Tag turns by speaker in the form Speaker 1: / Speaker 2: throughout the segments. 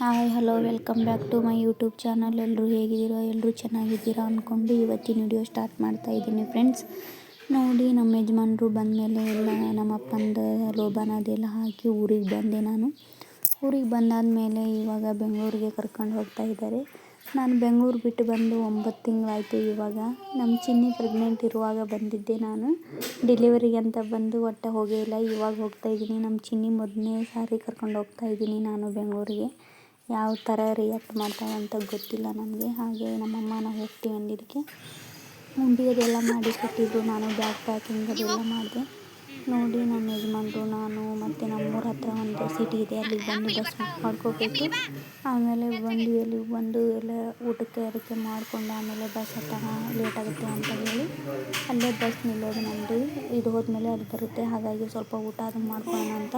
Speaker 1: Hi, hello, welcome back to my YouTube channel. ಎಲ್ಲರೂ ಹೇಗಿದ್ದೀರೋ? ಎಲ್ಲರೂ ಚೆನ್ನಾಗಿದ್ದೀರಾ ಅಂದ್ಕೊಂಡು ಇವತ್ತಿನ ವಿಡಿಯೋ ಸ್ಟಾರ್ಟ್ ಮಾಡ್ತಾ ಇದ್ದೀನಿ ಫ್ರೆಂಡ್ಸ್. ನೋಡಿ, ನಮ್ಮ ಯಜಮಾನ್ರು ಬಂದಮೇಲೆ ಎಲ್ಲ ನಮ್ಮ ಅಪ್ಪಂದು ಲೋಬಾನ ಅದೆಲ್ಲ ಹಾಕಿ ಊರಿಗೆ ಬಂದೆ ನಾನು. ಊರಿಗೆ ಬಂದಾದಮೇಲೆ ಇವಾಗ ಬೆಂಗಳೂರಿಗೆ ಕರ್ಕೊಂಡು ಹೋಗ್ತಾ ಇದ್ದಾರೆ. ನಾನು ಬೆಂಗಳೂರು ಬಿಟ್ಟು ಬಂದು ಒಂಬತ್ತು ತಿಂಗಳಾಯಿತು ಇವಾಗ. ನಮ್ಮ ಚಿನ್ನಿ ಪ್ರೆಗ್ನೆಂಟ್ ಇರುವಾಗ ಬಂದಿದ್ದೆ ನಾನು. ಡೆಲಿವರಿಗೆ ಅಂತ ಬಂದು ಒಟ್ಟು ಹೋಗೇ ಇಲ್ಲ. ಇವಾಗ ಹೋಗ್ತಾ ಇದ್ದೀನಿ. ನಮ್ಮ ಚಿನ್ನಿ ಮೊದಲನೇ ಸಾರಿ ಕರ್ಕೊಂಡು ಹೋಗ್ತಾ ಇದ್ದೀನಿ ನಾನು ಬೆಂಗಳೂರಿಗೆ. ಯಾವ ಥರ ರಿಯಾಕ್ಟ್ ಮಾಡ್ತಾಳೆ ಅಂತ ಗೊತ್ತಿಲ್ಲ ನನಗೆ. ಹಾಗೆ ನಮ್ಮಮ್ಮ ನಾವು ಹೋಗ್ತೀವಿ ಅಂದಿದ್ದಕ್ಕೆ. ಉಂಡಿ ಅದೆಲ್ಲ ಮಾಡಿ ಕೊಟ್ಟಿದ್ದರು ನಾನು ಬ್ಯಾಗ್ ಪ್ಯಾಕಿಂಗ್ ಅದೆಲ್ಲ ಮಾಡಿದೆ. ನೋಡಿ, ನಮ್ಮ ಯಜಮಾನ್ರು, ನಾನು ಮತ್ತು ನಮ್ಮೂರ ಹತ್ರ ಒಂದು ಸಿಟಿ ಇದೆ. ಅಲ್ಲಿಗೆ ಬಂದು ಬಸ್ ಬುಕ್ ಮಾಡ್ಕೋಬೇಕು. ಆಮೇಲೆ ಬಂದು ಅಲ್ಲಿ ಬಂದು ಎಲ್ಲ ಊಟಕ್ಕೆ ಅದಕ್ಕೆ ಮಾಡಿಕೊಂಡು ಆಮೇಲೆ ಬಸ್ ಹತ್ತೋಣ ಲೇಟ್ ಆಗುತ್ತೆ ಅಂತ ಹೇಳಿ ಅಲ್ಲೇ ಬಸ್ ನಿಲ್ಲೋದು ನಮ್ಮದು ಇದು ಹೋದ್ಮೇಲೆ ಅದು ಬರುತ್ತೆ. ಹಾಗಾಗಿ ಸ್ವಲ್ಪ ಊಟ ಅದು ಮಾಡ್ಕೊಳ್ಳೋಣ ಅಂತ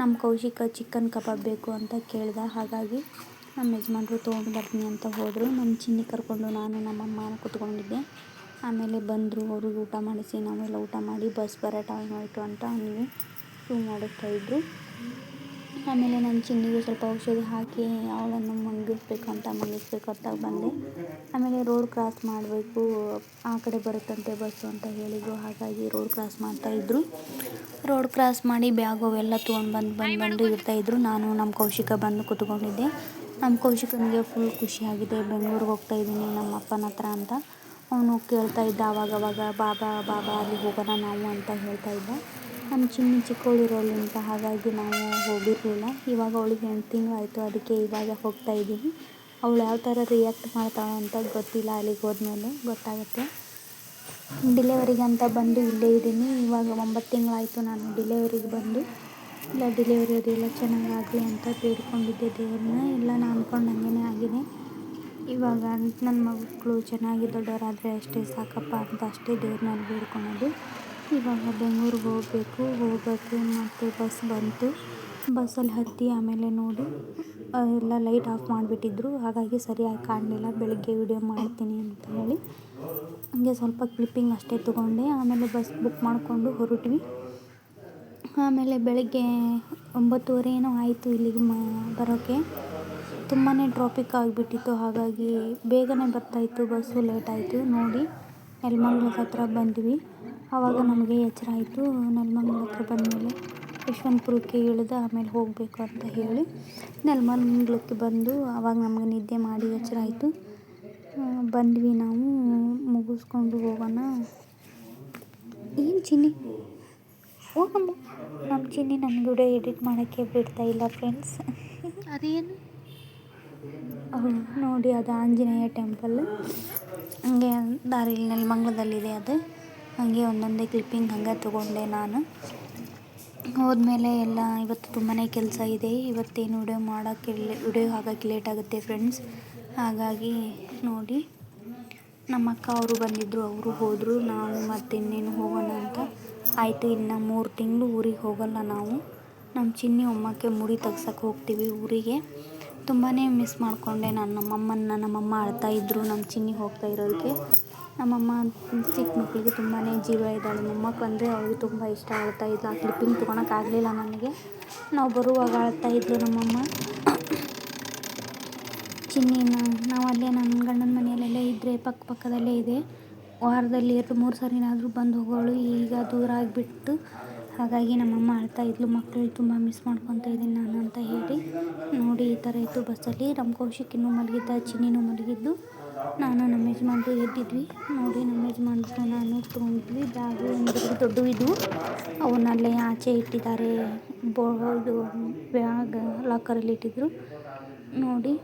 Speaker 1: ನಮ್ಮ ಕೌಶಿಕ ಚಿಕನ್ ಕಬಾಬ್ ಬೇಕು ಅಂತ ಕೇಳಿದ. ಹಾಗಾಗಿ ನಮ್ಮ ಯಜಮಾನ್ರು ತೊಗೊಂಡು ಬರ್ತೀನಿ ಅಂತ ಹೋದರು. ನಮ್ಮ ಚಿನ್ನಿ ಕರ್ಕೊಂಡು ನಾನು ನಮ್ಮಮ್ಮ ಕೂತ್ಕೊಂಡಿದ್ದೆ. ಆಮೇಲೆ ಬಂದರು, ಅವ್ರಿಗೆ ಊಟ ಮಾಡಿಸಿ, ನಾವೆಲ್ಲ ಊಟ ಮಾಡಿ ಬಸ್ ಬರೋ ಟೈಮ್ ಆಯಿತು ಅಂತ ಅವನಿಗೆ ಶೂ ಇದ್ದರು ಆಮೇಲೆ ನನ್ನ ಚಿನ್ನಿಗೆ ಸ್ವಲ್ಪ ಔಷಧಿ ಹಾಕಿ ಅವಳನ್ನು ಮಲಗಿಸ್ಬೇಕು ಅಂತ ಮಲಗಿಸ್ಬೇಕು ಬಂದೆ. ಆಮೇಲೆ ರೋಡ್ ಕ್ರಾಸ್ ಮಾಡಬೇಕು, ಆ ಕಡೆ ಬರುತ್ತಂತೆ ಬಸ್ಸು ಅಂತ ಹೇಳಿದರು, ಹಾಗಾಗಿ ರೋಡ್ ಕ್ರಾಸ್ ಮಾಡ್ತಾಯಿದ್ರು ರೋಡ್ ಕ್ರಾಸ್ ಮಾಡಿ ಬ್ಯಾಗ್ ಅವೆಲ್ಲ ತೊಗೊಂಡು ಬಂದು ಬಂದು ಬಂದು ಇರ್ತಾಯಿದ್ರು ನಾನು ನಮ್ಮ ಕೌಶಿಕ ಬಂದು ಕೂತ್ಕೊಂಡಿದ್ದೆ. ನಮ್ಮ ಕೌಶಿಕನಿಗೆ ಫುಲ್ ಖುಷಿಯಾಗಿದೆ, ಬೆಂಗ್ಳೂರಿಗೆ ಹೋಗ್ತಾ ಇದ್ದೀನಿ, ನಮ್ಮ ಅಪ್ಪನ ಹತ್ರ ಅಂತ. ಅವನು ಕೇಳ್ತಾ ಇದ್ದ ಬಾ ಬಾಬಾ ಬಾಬಾ, ಅಲ್ಲಿ ಹೋಗೋಣ ನಾವು ಅಂತ ಹೇಳ್ತಾ ಇದ್ದ. ನಮ್ಮ ಚಿನ್ನಿ ಚಿಕ್ಕವಳಿರೋದ್ರಿಂದ ಹಾಗಾಗಿ ನಾವು ಹೋಗಿರಲಿಲ್ಲ. ಇವಾಗ ಅವಳಿಗೆ ಎಂಟು ತಿಂಗಳಾಯಿತು ಅದಕ್ಕೆ ಇವಾಗ ಹೋಗ್ತಾ ಇದ್ದೀವಿ ಅವಳು ಯಾವ ಥರ ರಿಯಾಕ್ಟ್ ಮಾಡ್ತಾಳೆ ಅಂತ ಗೊತ್ತಿಲ್ಲ ಅಲ್ಲಿಗೆ ಹೋದ್ಮೇಲೆ. ಗೊತ್ತಾಗುತ್ತೆ. ಡಿಲೆವರಿಗೆ ಅಂತ ಬಂದು ಇಲ್ಲೇ ಇದ್ದೀನಿ. ಇವಾಗ ಒಂಬತ್ತು ತಿಂಗಳಾಯಿತು ನಾನು ಡಿಲೆವರಿಗೆ ಬಂದು. ಇಲ್ಲ ಡಿಲೆವರಿ ಅದೆಲ್ಲ ಚೆನ್ನಾಗಾಗಲಿ ಅಂತ ಬೇಡ್ಕೊಂಡಿದ್ದೆ ದೇವ್ರನ್ನ. ಎಲ್ಲ ನಾನು ಅಂದ್ಕೊಂಡಂಗೆ ಆಗಿದೆ. ಇವಾಗ ನನ್ನ ಮಕ್ಕಳು ಚೆನ್ನಾಗಿ ದೊಡ್ಡವರಾದರೆ ಅಷ್ಟೇ ಸಾಕಪ್ಪ ಅಂತ ಅಷ್ಟೇ ದೇವ್ರನ್ನ ಬೇಡ್ಕೊಳೋದು. ಇವಾಗ ಬೆಂಗ್ಳೂರಿಗೆ ಹೋಗಬೇಕು ಹೋಗೋಕ್ಕೆ ಮತ್ತು ಬಸ್ ಬಂತು. ಬಸ್ಸಲ್ಲಿ ಹತ್ತಿ ಆಮೇಲೆ ನೋಡಿ ಎಲ್ಲ ಲೈಟ್ ಆಫ್ ಮಾಡಿಬಿಟ್ಟಿದ್ರು. ಹಾಗಾಗಿ ಸರಿಯಾಗಿ ಕಾಣಲಿಲ್ಲ. ಬೆಳಗ್ಗೆ ವೀಡಿಯೋ ಮಾಡ್ತೀನಿ ಅಂತ ಹೇಳಿ. ಹಂಗೆ ಸ್ವಲ್ಪ ಕ್ಲಿಪ್ಪಿಂಗ್ ಅಷ್ಟೇ ತೊಗೊಂಡೆ. ಆಮೇಲೆ ಬಸ್ ಬುಕ್ ಮಾಡಿಕೊಂಡು ಹೊರಟ್ವಿ. ಆಮೇಲೆ ಬೆಳಗ್ಗೆ ಒಂಬತ್ತುವರೆ ಏನೋ ಆಯಿತು ಇಲ್ಲಿಗೆ ಮ, ಬರೋಕ್ಕೆ. ತುಂಬಾ ಟ್ರಾಫಿಕ್ ಆಗಿಬಿಟ್ಟಿತ್ತು, ಹಾಗಾಗಿ ಬೇಗನೆ ಬರ್ತಾಯಿತ್ತು, ಬಸ್ಸು ಲೇಟಾಯಿತು. ನೋಡಿ ನೆಲಮಂಗ್ಲ ಹತ್ರ ಬಂದ್ವಿ. ಆವಾಗ ನಮಗೆ ಎಚ್ಚರ ಆಯಿತು ನೆಲಮಂಗ್ಲ ಹತ್ರ ಬಂದಮೇಲೆ ಯಶವಂತಪುರಕ್ಕೆ ಇಳಿದು ಆಮೇಲೆ ಹೋಗಬೇಕು ಅಂತ ಹೇಳಿ ನೆಲಮಂಗ್ಲಕ್ಕೆ ಬಂದು ಆವಾಗ ನಮಗೆ ನಿದ್ದೆ ಮಾಡಿ ಎಚ್ಚರ ಆಯಿತು. ಬಂದ್ವಿ ನಾವು, ಮುಗಿಸ್ಕೊಂಡು ಹೋಗೋಣ. ಏನು ಚಿನ್ನಿ? ಹೋಗಮ್ಮ. ನಮ್ಮ ಚಿನ್ನಿ ನನ್ನ ವಿಡಿಯೋ ಎಡಿಟ್ ಮಾಡೋಕ್ಕೆ ಬಿಡ್ತಾ ಇಲ್ಲ, ಫ್ರೆಂಡ್ಸ್.
Speaker 2: ಅದೇನು?
Speaker 1: ನೋಡಿ ಅದು ಆಂಜನೇಯ ಟೆಂಪಲ್ ಹಂಗೆ ದಾರಿಲಿ ನೆಲಮಂಗ್ಲದಲ್ಲಿದೆ ಅದು. ಹಾಗೆ ಒಂದೊಂದೇ ಕ್ಲಿಪ್ಪಿಂಗ್ ಹಂಗೆ ತೊಗೊಂಡೆ ನಾನು. ಹೋದ್ಮೇಲೆ ಎಲ್ಲ ಇವತ್ತು ತುಂಬಾ ಕೆಲಸ ಇದೆ. ಇವತ್ತೇನು ವಿಡಿಯೋ ಮಾಡೋಕ್ಕೆ ವಿಡಿಯೋ ಹಾಕೋಕ್ಕೆ ಲೇಟ್ ಆಗುತ್ತೆ ಫ್ರೆಂಡ್ಸ್ ಹಾಗಾಗಿ ನೋಡಿ, ನಮ್ಮ ಅಕ್ಕ ಅವರು ಬಂದಿದ್ದರು ಅವರು ಹೋದರು. ನಾವು ಮತ್ತೆ ಇನ್ನೇನು ಹೋಗೋಣ ಅಂತ. ಆಯಿತು, ಇನ್ನು ಮೂರು ತಿಂಗಳು ಊರಿಗೆ ಹೋಗೋಲ್ಲ ನಾವು. ನಮ್ಮ ಚಿನ್ನಿ ಅಮ್ಮಕ್ಕೆ ಮುಡಿ ತೆಗ್ಸಕ್ಕೆ ಹೋಗ್ತೀವಿ ಊರಿಗೆ. ತುಂಬಾ ಮಿಸ್ ಮಾಡಿಕೊಂಡೆ ನಾನು. ನಮ್ಮಮ್ಮನ ನಮ್ಮಮ್ಮ ಅಳ್ತಾ ಇದ್ದರು ನಮ್ಮ ಚಿನ್ನಿ ಹೋಗ್ತಾ ಇರೋದಕ್ಕೆ ನಮ್ಮಮ್ಮ ಚಿಕ್ಕ ಮಕ್ಕಳಿಗೆ ತುಂಬಾ ಜೀವ ಇದ್ದಾಳೆ. ಮೊಮ್ಮಕ್ಳು ಅಂದರೆ ಅವಳಿಗೆ ತುಂಬ ಇಷ್ಟ ಅಳ್ತಾ ಇದ್ಲು ಆ ಕ್ಲಿಪ್ಪಿಂಗ್ ತೊಗೊಳಕ್ಕಾಗಲಿಲ್ಲ ನನಗೆ. ನಾವು ಬರುವಾಗ ಅಳ್ತಾ ಇದ್ಲು ನಮ್ಮಮ್ಮ. ಚಿನ್ನಿನ ನಾವು ಅಲ್ಲೇ ನನ್ನ ಗಂಡನ ಮನೆಯಲ್ಲೆಲ್ಲ ಇದ್ದರೆ ಪಕ್ಕ ಪಕ್ಕದಲ್ಲೇ ಇದೆ. ವಾರದಲ್ಲಿ ಎರಡು, ಮೂರು ಸರಿನಾದರೂ ಬಂದು ಹೋಗೋಳು. ಈಗ ದೂರ ಆಗಿಬಿಟ್ಟು ಹಾಗಾಗಿ ನಮ್ಮಮ್ಮ ಅಳ್ತಾ ಇದ್ಲು ಮಕ್ಕಳು ತುಂಬ ಮಿಸ್ ಮಾಡ್ಕೊತಾ ಇದ್ದೀನಿ ನಾನು ಅಂತ ಹೇಳಿ. ನೋಡಿ, ಈ ಥರ ಇತ್ತು ಬಸ್ಸಲ್ಲಿ ನಮ್ಮ ಕೌಶಿಕ್ ಇನ್ನೂ ಮಲಗಿದ್ದ ಚಿನ್ನಿನೂ ಮಲಗಿದ್ದು. ನಾನು ನಮ್ಮ ಯಜಮಾನ್ರು ಎದ್ದಿದ್ವಿ. ನೋಡಿ, ನಮ್ಮ ಯಜಮಾನ್ರು ನಾನು ತೊಗೊಂಡಿದ್ವಿ. ಬ್ಯಾಗು ಒಂದು ದೊಡ್ಡ ಇದ್ವು. ಅವನ್ನಲ್ಲೇ ಆಚೆ ಇಟ್ಟಿದ್ದಾರೆ. ಬೋ, ಇದು ಬ್ಯಾಗ್ ಲಾಕರಲ್ಲಿ ಇಟ್ಟಿದ್ರು. ನೋಡಿ,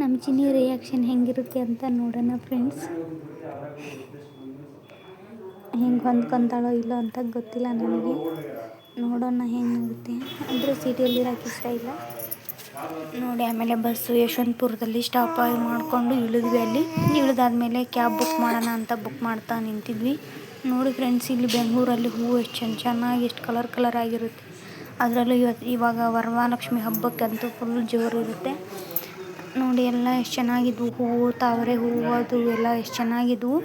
Speaker 1: ನಮ್ಮ ಚಿನ್ನಿ ರಿಯಾಕ್ಷನ್ ಹೆಂಗಿರುತ್ತೆ ಅಂತ ನೋಡೋಣ ಫ್ರೆಂಡ್ಸ್ ಹೆಂಗೆ ಹೊಂದ್ಕೊಂತಾಳೋ ಇಲ್ಲೋ ಅಂತ ಗೊತ್ತಿಲ್ಲ ನನಗೆ. ನೋಡೋಣ ಹೆಂಗಾಗುತ್ತೆ ಅಂದರೆ ಸಿಟಿಯಲ್ಲಿ ಇರೋಕೆ ಇಷ್ಟ ಇಲ್ಲ. ನೋಡಿ, ಆಮೇಲೆ ಬಸ್ಸು ಯಶವಂತಪುರದಲ್ಲಿ ಸ್ಟಾಪ್ ಆಗಿ ಮಾಡಿಕೊಂಡು ಇಳಿದ್ವಿ ಅಲ್ಲಿ. ಇಳಿದಾದ್ಮೇಲೆ ಕ್ಯಾಬ್ ಬುಕ್ ಮಾಡೋಣ ಅಂತ ಬುಕ್ ಮಾಡ್ತಾ ನಿಂತಿದ್ವಿ. ನೋಡಿ ಫ್ರೆಂಡ್ಸ್ ಇಲ್ಲಿ ಬೆಂಗಳೂರಲ್ಲಿ ಹೂವು ಎಷ್ಟು ಚೆನ್ನ ಚೆನ್ನಾಗಿ ಎಷ್ಟು ಕಲರ್ ಕಲರ್ ಆಗಿರುತ್ತೆ. ಅದರಲ್ಲೂ ಇವತ್ತು ಇವಾಗ ವರಮಹಾಲಕ್ಷ್ಮಿ ಹಬ್ಬಕ್ಕಂತೂ ಫುಲ್ ಜೋರು ಇರುತ್ತೆ. ನೋಡಿ, ಎಲ್ಲ ಎಷ್ಟು ಚೆನ್ನಾಗಿದ್ವು. ಹೂವು, ತಾವರೆ ಹೂವು, ಅದು ಎಲ್ಲ ಎಷ್ಟು ಚೆನ್ನಾಗಿದ್ವು.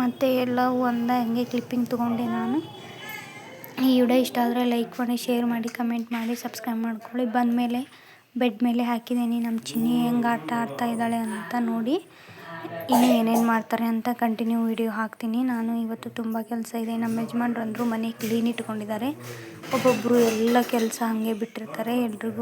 Speaker 1: ಮತ್ತು ಎಲ್ಲವೂ ಒಂದ ಹಂಗೆ ಕ್ಲಿಪ್ಪಿಂಗ್ ತೊಗೊಂಡೆ ನಾನು. ಈ ವಿಡಿಯೋ ಇಷ್ಟ ಆದರೆ ಲೈಕ್ ಮಾಡಿ ಶೇರ್ ಮಾಡಿ ಕಮೆಂಟ್ ಮಾಡಿ ಸಬ್ಸ್ಕ್ರೈಬ್ ಮಾಡ್ಕೊಳ್ಳಿ. ಬಂದಮೇಲೆ ಬೆಡ್ ಮೇಲೆ ಹಾಕಿದ್ದೀನಿ. ನಮ್ಮ ಚಿನ್ನಿ ಹೆಂಗೆ ಆಟ ಆಡ್ತಾ ಇದ್ದಾಳೆ ಅಂತ ನೋಡಿ. ಇನ್ನು ಏನೇನು ಮಾಡ್ತಾರೆ ಅಂತ ಕಂಟಿನ್ಯೂ ವಿಡಿಯೋ ಹಾಕ್ತೀನಿ. ನಾನು ಇವತ್ತು ತುಂಬ ಕೆಲಸ ಇದೆ. ನಮ್ಮ ಯಜಮಾನ್ರು ಅಂದರು ಮನೆ ಕ್ಲೀನ್ ಇಟ್ಕೊಂಡಿದ್ದಾರೆ. ಒಬ್ಬೊಬ್ಬರು ಎಲ್ಲ ಕೆಲಸ ಹಾಗೆ ಬಿಟ್ಟಿರ್ತಾರೆ. ಎಲ್ರಿಗೂ